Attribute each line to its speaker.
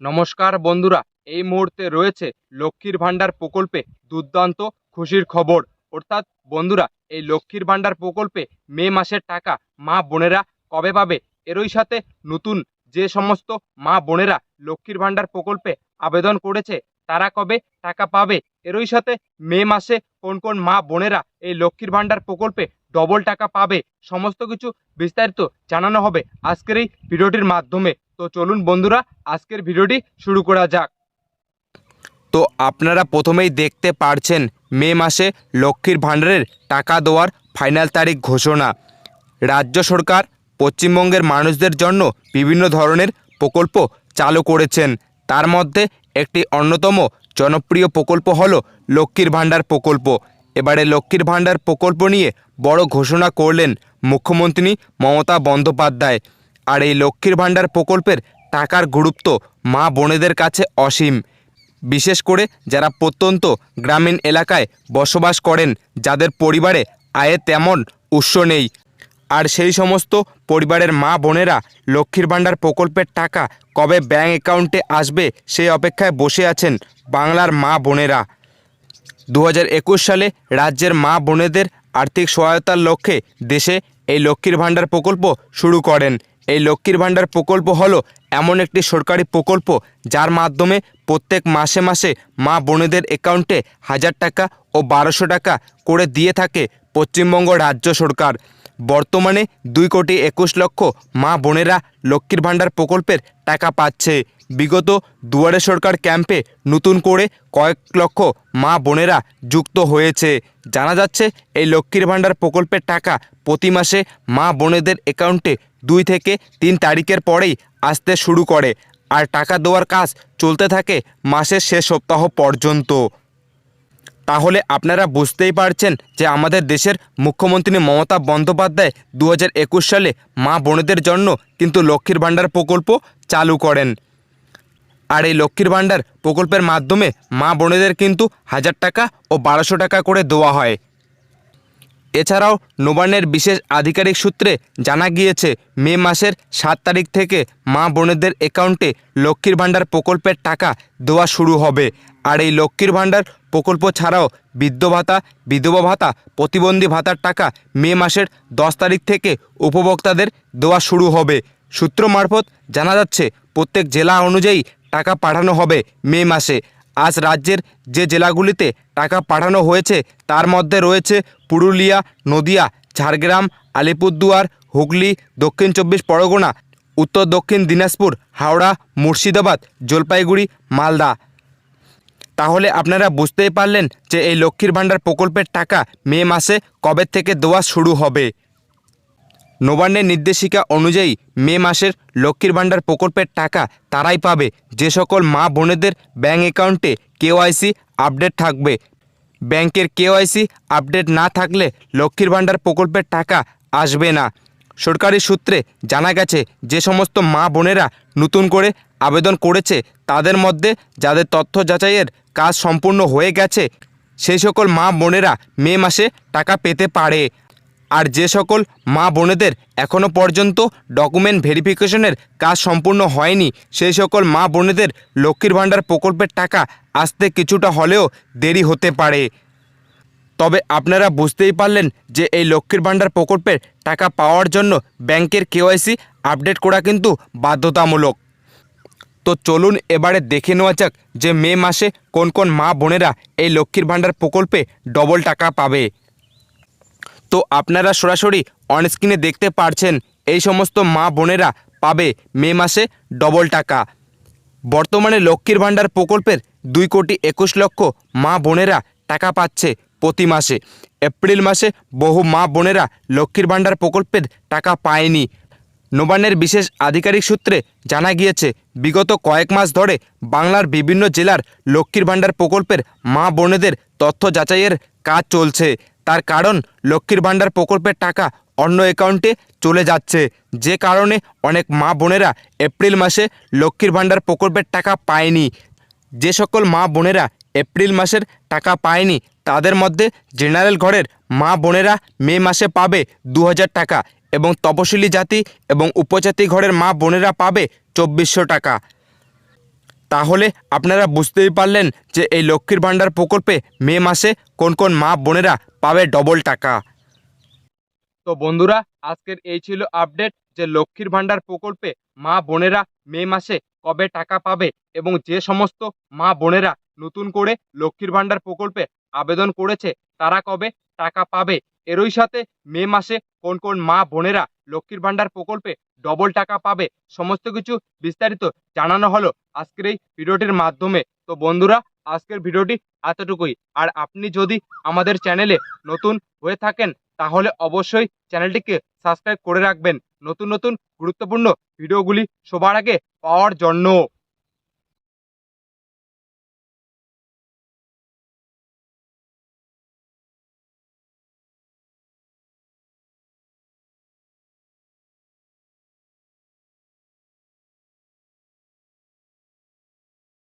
Speaker 1: নমস্কার বন্ধুরা, এই মুহূর্তে রয়েছে লক্ষ্মীর ভাণ্ডার প্রকল্পে দুর্দান্ত খুশির খবর। অর্থাৎ বন্ধুরা, এই লক্ষ্মীর ভাণ্ডার প্রকল্পে মে মাসের টাকা মা বোনেরা কবে পাবে? এরই সাথে নতুন যে সমস্ত মা বোনেরা লক্ষ্মীর ভাণ্ডার প্রকল্পে আবেদন করেছে, তারা কবে টাকা পাবে? এরই সাথে মে মাসে কোন কোন মা বোনেরা এই লক্ষ্মীর ভাণ্ডার প্রকল্পে ডবল টাকা পাবে? সমস্ত কিছু বিস্তারিত জানানো হবে আজকের এই ভিডিওটির মাধ্যমে। তো চলুন বন্ধুরা, আজকের ভিডিওটি শুরু করা যাক। তো আপনারা প্রথমেই দেখতে পারছেন, মে মাসে লক্ষ্মীর ভাণ্ডারের টাকা দেওয়ার ফাইনাল তারিখ ঘোষণা। রাজ্য সরকার পশ্চিমবঙ্গের মানুষদের জন্য বিভিন্ন ধরনের প্রকল্প চালু করেছেন। তার মধ্যে একটি অন্যতম জনপ্রিয় প্রকল্প হল লক্ষ্মীর ভাণ্ডার প্রকল্প। এবারে লক্ষ্মীর ভাণ্ডার প্রকল্প নিয়ে বড় ঘোষণা করলেন মুখ্যমন্ত্রী মমতা বন্দ্যোপাধ্যায়। আর এই লক্ষ্মীর ভাণ্ডার প্রকল্পের টাকার গুরুত্ব মা বোনেদের কাছে অসীম। বিশেষ করে যারা প্রত্যন্ত গ্রামীণ এলাকায় বসবাস করেন, যাদের পরিবারে আয়ে তেমন উৎস নেই। আর সেই সমস্ত পরিবারের মা বোনেরা লক্ষ্মীর ভাণ্ডার প্রকল্পের টাকা কবে ব্যাঙ্ক অ্যাকাউন্টে আসবে সেই অপেক্ষায় বসে আছেন বাংলার মা বোনেরা। দু হাজার একুশ সালে রাজ্যের মা বোনেদের আর্থিক সহায়তার লক্ষ্যে দেশে এই লক্ষ্মীর ভাণ্ডার প্রকল্প শুরু করেন। এই লক্ষ্মীর ভাণ্ডার প্রকল্প হলো এমন একটি সরকারি প্রকল্প যার মাধ্যমে প্রত্যেক মাসে মাসে মা বোনেদের অ্যাকাউন্টে হাজার টাকা ও বারোশো টাকা করে দিয়ে থাকে পশ্চিমবঙ্গ রাজ্য সরকার। বর্তমানে দুই কোটি একুশ লক্ষ মা বোনেরা লক্ষ্মীর ভাণ্ডার প্রকল্পের টাকা পাচ্ছে। বিগত দুয়ারে সরকার ক্যাম্পে নতুন করে কয়েক লক্ষ মা বোনেরা যুক্ত হয়েছে। জানা যাচ্ছে, এই লক্ষ্মীর ভাণ্ডার প্রকল্পের টাকা প্রতি মাসে মা বোনেদের অ্যাকাউন্টে দুই থেকে তিন তারিখের পরেই আসতে শুরু করে। আর টাকা দেওয়ার কাজ চলতে থাকে মাসের শেষ সপ্তাহ পর্যন্ত। তাহলে আপনারা বুঝতেই পারছেন যে আমাদের দেশের মুখ্যমন্ত্রী মমতা বন্দ্যোপাধ্যায় দু হাজার একুশ সালে মা বোনেদের জন্য কিন্তু লক্ষ্মীর ভাণ্ডার প্রকল্প চালু করেন। আর এই লক্ষ্মীর ভাণ্ডার প্রকল্পের মাধ্যমে মা বোনেদের কিন্তু হাজার টাকা ও বারোশো টাকা করে দেওয়া হয়। এছাড়াও নবান্নের বিশেষ আধিকারিক সূত্রে জানা গিয়েছে, মে মাসের সাত তারিখ থেকে মা বোনেদের অ্যাকাউন্টে লক্ষ্মীর ভাণ্ডার প্রকল্পের টাকা দেওয়া শুরু হবে। আর এই লক্ষ্মীর ভাণ্ডার প্রকল্প ছাড়াও বৃদ্ধ ভাতা, বিধবা ভাতা, প্রতিবন্ধী ভাতার টাকা মে মাসের দশ তারিখ থেকে উপভোক্তাদের দেওয়া শুরু হবে। সূত্র মারফত জানা যাচ্ছে, প্রত্যেক জেলা অনুযায়ী টাকা পাঠানো হবে মে মাসে। আজ রাজ্যের যে জেলাগুলিতে টাকা পাঠানো হয়েছে, তার মধ্যে রয়েছে পুরুলিয়া, নদিয়া, ঝাড়গ্রাম, আলিপুরদুয়ার, হুগলি, দক্ষিণ চব্বিশ পরগনা, উত্তর দক্ষিণ দিনাজপুর, হাওড়া, মুর্শিদাবাদ, জলপাইগুড়ি, মালদা। তাহলে আপনারা বুঝতেই পারলেন যে এই লক্ষ্মীর ভাণ্ডার প্রকল্পের টাকা মে মাসে কবে থেকে দেওয়া শুরু হবে। নবান্নের নির্দেশিকা অনুযায়ী মে মাসের লক্ষ্মীর ভাণ্ডার প্রকল্পের টাকা তারাই পাবে। যে সকল মা বোনেদের ব্যাঙ্ক অ্যাকাউন্টে কেওআইসি আপডেট থাকবে। ব্যাংকের কেওআইসি আপডেট না থাকলে লক্ষ্মীর ভাণ্ডার প্রকল্পের টাকা আসবে না। সরকারি সূত্রে জানা গেছে, যে সমস্ত মা বোনেরা নতুন করে আবেদন করেছে, তাদের মধ্যে যাদের তথ্য যাচাইয়ের কাজ সম্পূর্ণ হয়ে গেছে, সেই সকল মা বোনেরা মে মাসে টাকা পেতে পারে। আর যে সকল মা বোনেদের এখনও পর্যন্ত ডকুমেন্ট ভেরিফিকেশনের কাজ সম্পূর্ণ হয়নি, সেই সকল মা বোনেদের লক্ষ্মীর ভাণ্ডার প্রকল্পের টাকা আসতে কিছুটা হলেও দেরি হতে পারে। তবে আপনারা বুঝতেই পারলেন যে এই লক্ষ্মীর ভাণ্ডার প্রকল্পের টাকা পাওয়ার জন্য ব্যাংকের কেওয়াইসি আপডেট করা কিন্তু বাধ্যতামূলক। তো চলুন এবারে দেখে নেওয়া যাক যে মে মাসে কোন কোন মা বোনেরা এই লক্ষ্মীর ভাণ্ডার প্রকল্পে ডবল টাকা পাবে। তো আপনারা সরাসরি অনস্ক্রিনে দেখতে পারছেন, এই সমস্ত মা বোনেরা পাবে মে মাসে ডবল টাকা। বর্তমানে লক্ষ্মীর ভাণ্ডার প্রকল্পের দুই কোটি একুশ লক্ষ মা বোনেরা টাকা পাচ্ছে প্রতি মাসে। এপ্রিল মাসে বহু মা বোনেরা লক্ষ্মীর ভাণ্ডার প্রকল্পের টাকা পায়নি। নবান্নের বিশেষ আধিকারিক সূত্রে জানা গিয়েছে, বিগত কয়েক মাস ধরে বাংলার বিভিন্ন জেলার লক্ষ্মীর ভাণ্ডার প্রকল্পের মা বোনেদের তথ্য যাচাইয়ের কাজ চলছে। তার কারণ লক্ষ্মীর ভাণ্ডার প্রকল্পের টাকা অন্য অ্যাকাউন্টে চলে যাচ্ছে। যে কারণে অনেক মা বোনেরা এপ্রিল মাসে লক্ষ্মীর ভাণ্ডার প্রকল্পের টাকা পায়নি। যে সকল মা বোনেরা এপ্রিল মাসের টাকা পায়নি, তাদের মধ্যে জেনারেল ঘরের মা বোনেরা মে মাসে পাবে দু হাজার টাকা এবং তপশিলি জাতি এবং উপজাতি ঘরের মা বোনেরা পাবে চব্বিশশো টাকা। তাহলে আপনারা বুঝতেই পারলেন যে এই লক্ষ্মীর ভাণ্ডার প্রকল্পে মে মাসে কোন কোন মা বোনেরা পাবে ডবল টাকা। তো বন্ধুরা, আজকের এই ছিল আপডেট যে লক্ষ্মীর ভাণ্ডার প্রকল্পে মা বোনেরা মে মাসে কবে টাকা পাবে এবং যে সমস্ত মা বোনেরা নতুন করে লক্ষ্মীর ভাণ্ডার প্রকল্পে আবেদন করেছে, তারা কবে টাকা পাবে এরই সাথে মে মাসে কোন কোন মা বোনেরা লক্ষ্মীর ভাণ্ডার প্রকল্পে ডবল টাকা পাবে সমস্ত কিছু বিস্তারিত জানানো হলো আজকের এই ভিডিওটির মাধ্যমে। তো বন্ধুরা, আজকের ভিডিওটি এতটুকুই। আর আপনি যদি আমাদের চ্যানেলে নতুন হয়ে থাকেন, তাহলে অবশ্যই চ্যানেলটিকে সাবস্ক্রাইব করে রাখবেন। নতুন নতুন গুরুত্বপূর্ণ ভিডিওগুলি সবার আগে পাওয়ার জন্য।